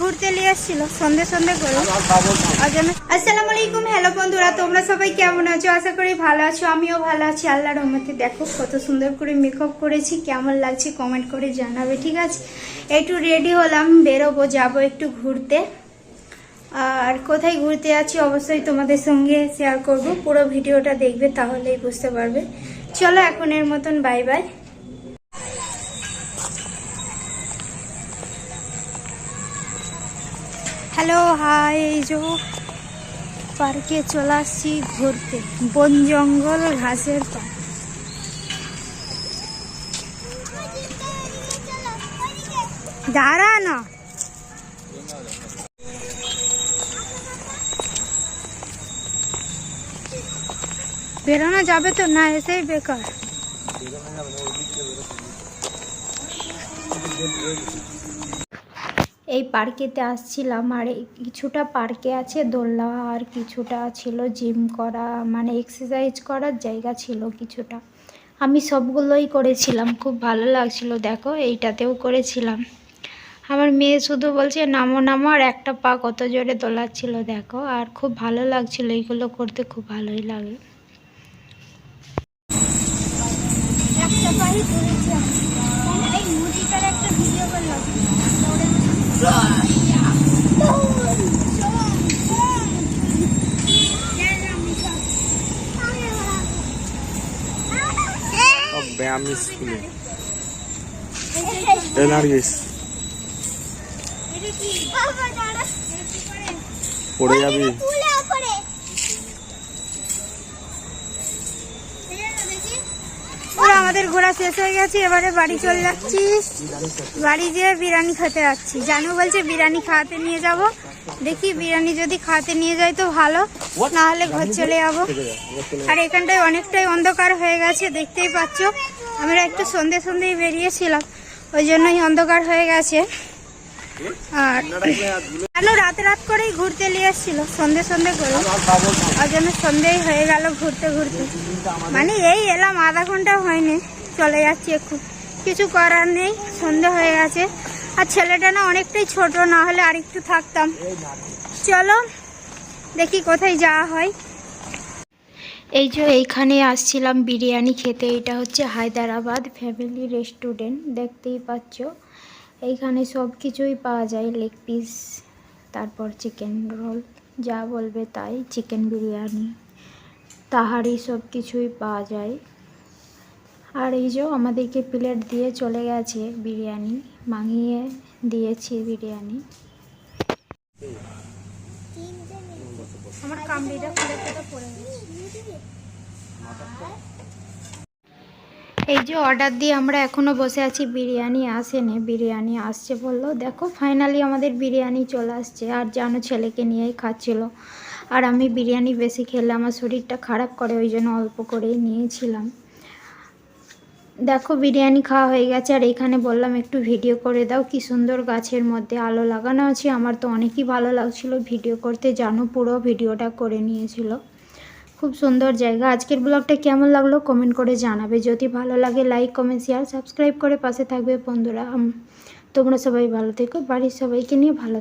ঘুরতে নিয়ে এসেছিল সন্ধে সন্ধে করে। আসসালামু আলাইকুম, হ্যালো বন্ধুরা, তোমরা সবাই কেমন আছো? আশা করি ভালো আছো, আমিও ভালো আছি। রহমতে দেখো কত সুন্দর করে মেকআপ করেছি, কেমন লাগছে কমেন্ট করে জানাবে, ঠিক আছে? একটু রেডি হলাম, বেরোবো, যাব একটু ঘুরতে। আর কোথায় ঘুরতে আছি অবশ্যই তোমাদের সঙ্গে শেয়ার করব, পুরো ভিডিওটা দেখবে, তাহলেই বুঝতে পারবে। চলো এখন এর মতন বাই বাই হ্যালো হাই এই যে পার্কে চলে আসছি ঘুরতে। বন জঙ্গল, ঘাসের পার্ক দাঁড়া না বেরোনো যাবে তো? না, এসেই বেকার। এই পার্কেতে আসছিলাম আর কিছুটা পার্কে আছে, দোলনা আর কিছুটা ছিল জিম করা মানে এক্সারসাইজ করার জায়গা ছিল কিছুটা। আমি সবগুলোই করেছিলাম, খুব ভালো লাগছিল, দেখো এইটাতেও করেছিলাম। আমার মেয়ে শুধু বলছে, নামো নামো, আর একটা পা কত জোরে দোলাচ্ছিল, দেখো। আর খুব ভালো লাগছিল, এইগুলো করতে খুব ভালোই লাগে একটা পাই ধরেছি আমি। এই মুদিটার একটা ভিডিও করলাম সব ব্যায়ামি স্কুলে এনার্জিস পড়ে যাবি আমাদের ঘোরা শেষ হয়ে গেছে, এবারে বাড়ি চলে যাচ্ছি। বাড়ি যেয়ে বিরিয়ানি খেতে যাচ্ছি। জানু বলছে বিরিয়ানি খাওয়াতে নিয়ে যাব। দেখি বিরিয়ানি যদি খাওয়াতে নিয়ে যাই তো ভালো, না হলে ঘর চলে যাব। আর এখানটায় অনেকটাই অন্ধকার হয়ে গেছে, দেখতেই পাচ্ছ। আমরা একটু সন্ধে সন্ধেই বেরিয়েছিলাম, ওই জন্যই অন্ধকার হয়ে গেছে। কেন রাত রাত করেই ঘুরতে নিয়ে এসেছিল? সন্ধে সন্ধে করে ওই জন্য হয়ে গেল ঘুরতে ঘুরতে। মানে এই এলাম আধা ঘণ্টা হয়নি, চলে যাচ্ছি একটু কিছু করার নেই, সন্ধে হয়ে গেছে। আর ছেলেটা না অনেকটাই ছোট, না হলে আর একটু থাকতাম। চলো, দেখি কোথায় যাওয়া হয়। এই যে এইখানে আসছিলাম বিরিয়ানি খেতে, এটা হচ্ছে হায়দ্রাবাদ ফ্যামিলি রেস্টুরেন্ট, দেখতেই পাচ্ছ। এইখানে সব কিছুই পাওয়া যায় লেগ পিস তারপর চিকেন রোল যা বলবে তাই চিকেন বিরিয়ানি তাহারি সব কিছুই পাওয়া যায়। আর এই যে আমাদেরকে প্লেট দিয়ে চলে গেছে বিরিয়ানি মাঙিয়ে দিয়েছি বিরিয়ানি। আমার কামড়িটা খুলে খুলে পড়ে গেছে। এই যে অর্ডার দিয়ে আমরা এখনও বসে আছি, বিরিয়ানি আসেনি, বিরিয়ানি আসছে বলল, দেখো ফাইনালি আমাদের বিরিয়ানি চলে আসছে, আর জানো ছেলেকে নিয়েই খাচ্ছিল। আর আমি বিরিয়ানি বেশি খেলে আমার শরীরটা খারাপ করে, ওই জন্য অল্প করেই নিয়েছিলাম। দেখো, বিরিয়ানি খাওয়া হয়ে গেছে, আর এখানে বললাম একটু ভিডিও করে দাও, কি সুন্দর গাছের মধ্যে আলো লাগানো আছে। আমার তো অনেকই ভালো লাগছিল, ভিডিও করতে জানো, পুরো ভিডিওটা করে নিয়েছিল। খুব সুন্দর জায়গা। আজকের ব্লগটা কেমন লাগল কমেন্ট করে জানাবে। যদি ভালো লাগে লাইক কমেন্ট শেয়ার সাবস্ক্রাইব করে পাশে থাকবে বন্ধুরা। তোমরা সবাই ভালো থেকো। বাড়ির সবাইকে নিয়ে ভালো